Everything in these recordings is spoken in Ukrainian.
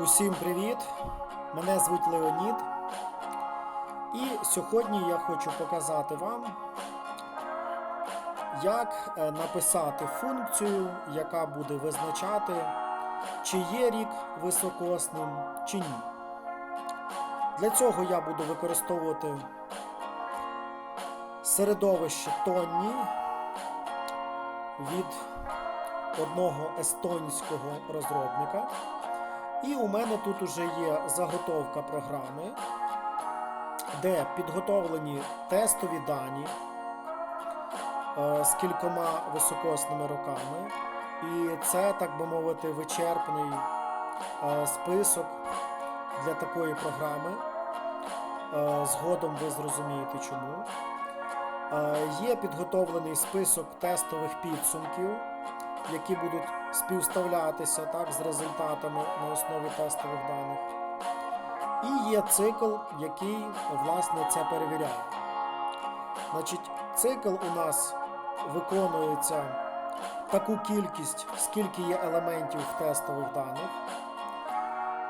Усім привіт! Мене звуть Леонід. І сьогодні я хочу показати вам, як е, написати функцію, яка буде визначати, чи є рік високосним, чи ні. Для цього я буду використовувати середовище Тонні від одного естонського розробника. І у мене тут уже є заготовка програми, де підготовлені тестові дані е, з кількома високосними роками. І це, так би мовити, вичерпний е, список для такої програми. Е, Згодом ви зрозумієте чому. Є підготовлений список тестових підсумків, які будуть співставлятися так, з результатами на основі тестових даних. І є цикл, який власне це перевіряє. Значить, цикл у нас виконується таку кількість, скільки є елементів в тестових даних.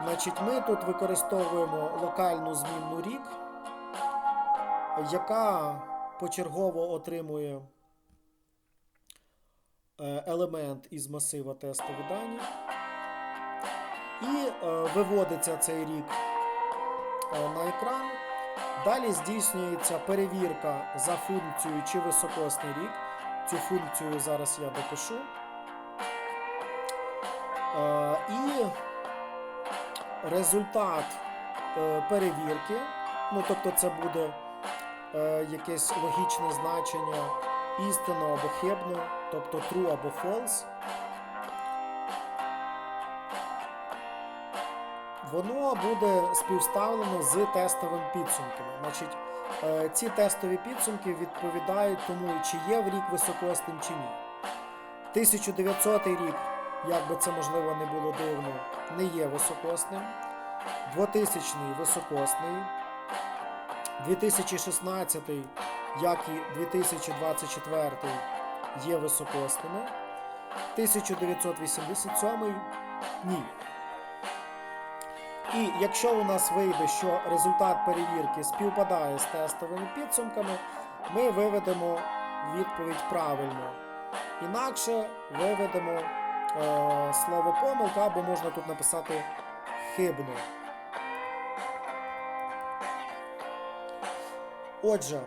Значить, ми тут використовуємо локальну змінну рік, яка почергово отримує елемент із масива тестові дані. І е, виводиться цей рік е, на екран. Далі здійснюється перевірка за функцією чи високосний рік. Цю функцію зараз я допишу. Е, І результат е, перевірки, ну тобто це буде е, якесь логічне значення істинно або хибно, тобто true або false. Воно буде співставлено з тестовими підсумками. Значить, е, ці тестові підсумки відповідають тому, чи є в рік високосним чи ні. 1900 рік, як би це можливо не було дивно, не є високосним. 2000 високосний. 2016, як і 2024 є високосними. 1987 ні. І якщо у нас вийде, що результат перевірки співпадає з тестовими підсумками, ми виведемо відповідь правильно. Інакше виведемо е, слово помилка, або можна тут написати хибно. Отже,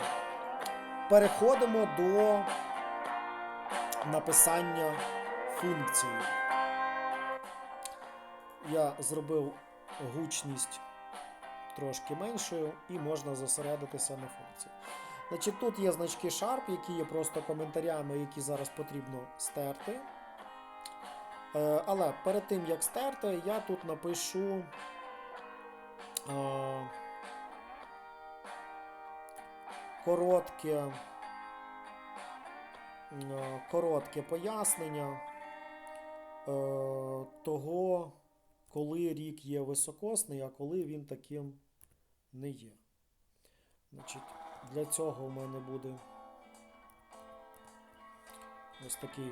переходимо до написання функції. Я зробив гучність трошки меншою і можна зосередитися на функції. Значить, Тут є значки Sharp, які є просто коментарями, які зараз потрібно стерти. Е, Але перед тим, як стерти, я тут напишу коротке, е, коротке пояснення е, того, коли рік є високосний, а коли він таким не є. Значить, Для цього в мене буде ось такий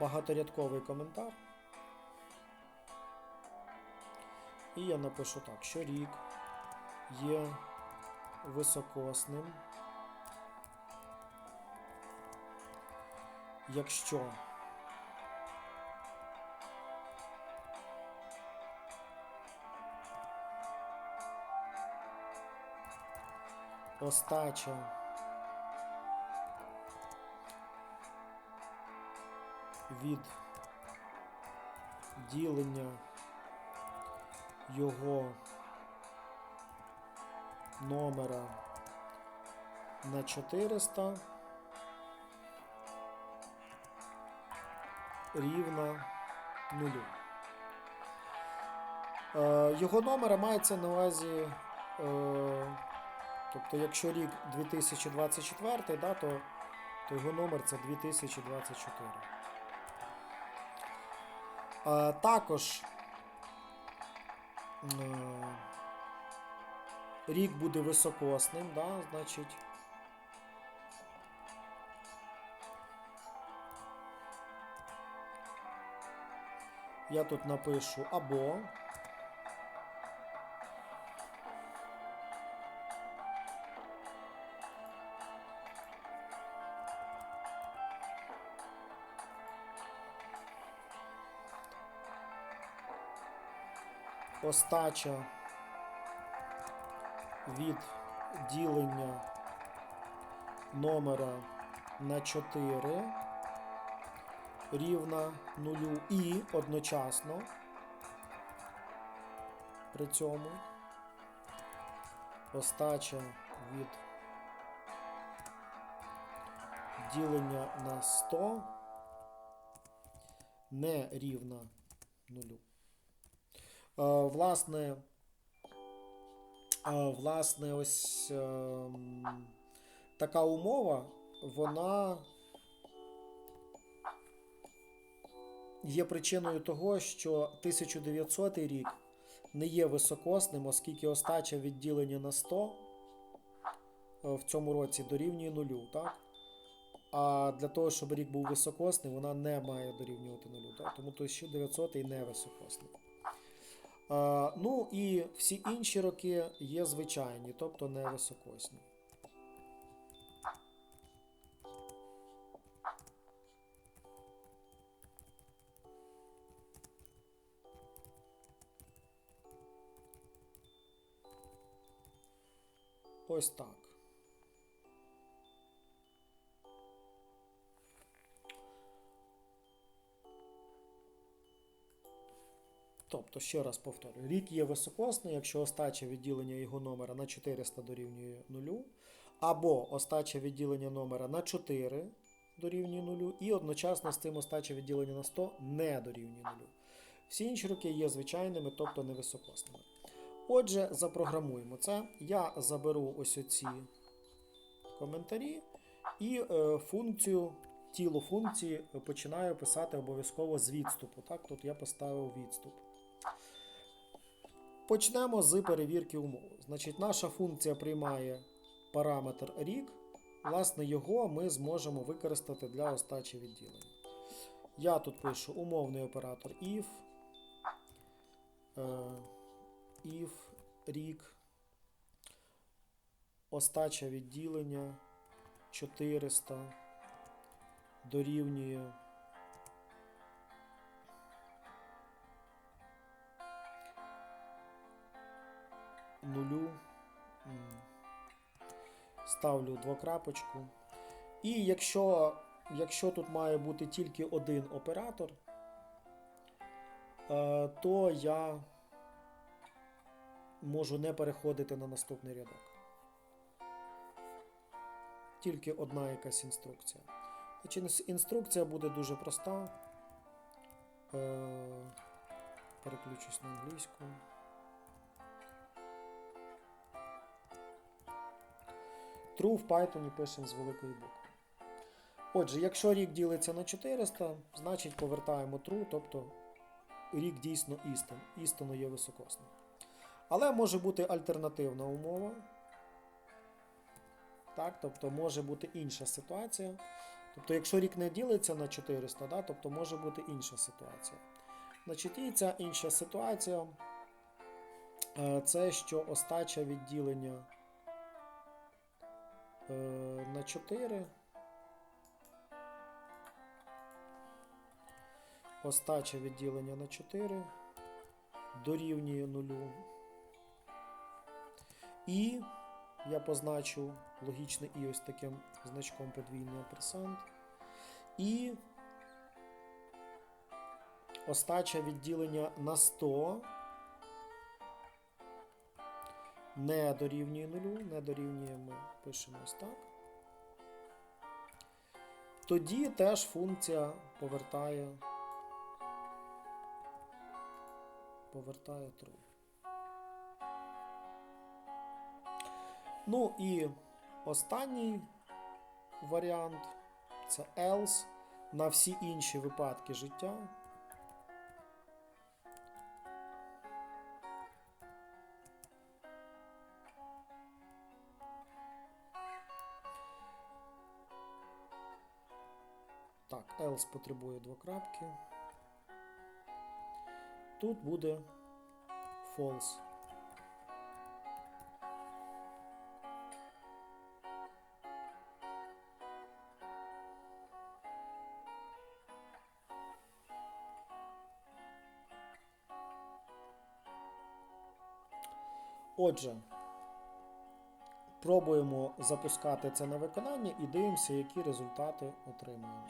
багаторядковий коментар. І я напишу так, що рік є високосним, якщо остача від ділення його номера на 400 рівна нулю. Е, Його номера мається на увазі. Е, Тобто, якщо рік 2024, да, то, то його номер це 2024. А, також е, рік буде високосним, да, значить. Я тут напишу або. Остача від ділення номера на 4 рівна нулю і одночасно при цьому остача від ділення на 100 не рівна нулю. Е, власне, е, власне, ось ем, така умова, вона є причиною того, що 1900 рік не є високосним, оскільки остача відділення на 100 е, в цьому році дорівнює нулю, так? А для того, щоб рік був високосний, вона не має дорівнювати нулю. Так? Тому 1900 не високосний. Ну і всі інші роки є звичайні, тобто не високосні. Ось так. Тобто, ще раз повторюю, рік є високосний, якщо остача відділення його номера на 400 дорівнює 0, або остача відділення номера на 4 дорівнює 0, і одночасно з цим остача відділення на 100 не дорівнює 0. Всі інші роки є звичайними, тобто невисокосними. Отже, запрограмуємо це. Я заберу ось оці коментарі і е, функцію, тіло функції починаю писати обов'язково з відступу. Так, Тут я поставив відступ. Почнемо з перевірки умови. Значить, наша функція приймає параметр рік. Власне, його ми зможемо використати для остачі відділення. Я тут пишу умовний оператор if. If рік. Остача відділення 400 дорівнює нулю. М. Ставлю двокрапочку. І якщо, якщо тут має бути тільки один оператор, е, то я можу не переходити на наступний рядок. Тільки одна якась інструкція. Значить, інструкція буде дуже проста. Е, Переключусь на англійську. True в Python пишемо з великої букви. Отже, якщо рік ділиться на 400, значить повертаємо true, тобто рік дійсно істин. Істинно є високосним. Але може бути альтернативна умова. Так, тобто може бути інша ситуація. Тобто, якщо рік не ділиться на 400, да, тобто може бути інша ситуація. Значить, і ця інша ситуація е, це що остача відділення е, на 4. Остача відділення на 4 дорівнює нулю. І я позначу логічне і ось таким значком подвійний амперсант. І остача відділення на 100 не дорівнює нулю, не дорівнює ми пишемо ось так. Тоді теж функція повертає повертає true. Ну і останній варіант це else на всі інші випадки життя. Так, else потребує двокрапки. Тут буде false. Отже, пробуємо запускати це на виконання і дивимося, які результати отримуємо.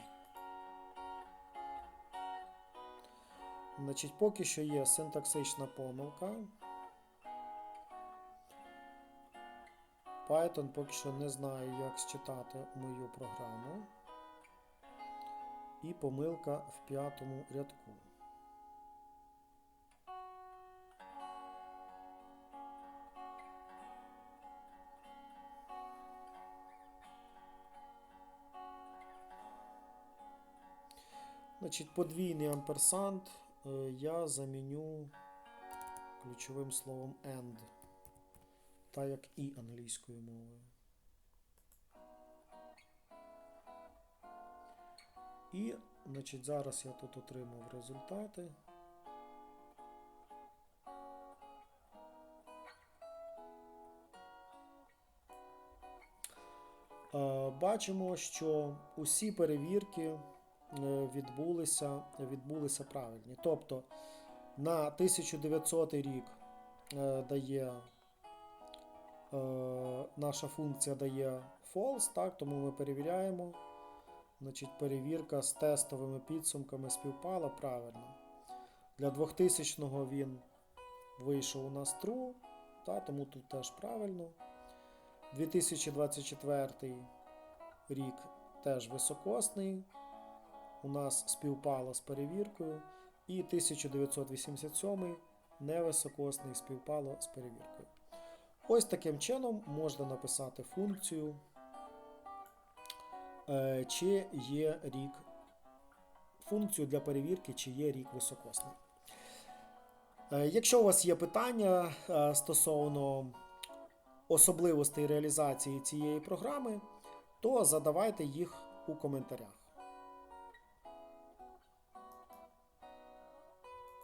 Значить, поки що є синтаксична помилка. Python поки що не знає, як считати мою програму. І помилка в п'ятому рядку. Значить, подвійний амперсант е, я заміню ключовим словом and, так як і англійською мовою. І, значить, зараз я тут отримав результати. Е, Бачимо, що усі перевірки відбулися, відбулися правильні. Тобто на 1900 рік е, дає е, наша функція дає false, так, тому ми перевіряємо. Значить, перевірка з тестовими підсумками співпала правильно. Для 2000-го він вийшов у нас true, та, тому тут теж правильно. 2024 рік теж високосний. У нас співпало з перевіркою. І 1987 невисокосний співпало з перевіркою. Ось таким чином можна написати функцію, е, чи є рік, функцію для перевірки, чи є рік високосний. Е, Якщо у вас є питання е, стосовно особливостей реалізації цієї програми, то задавайте їх у коментарях.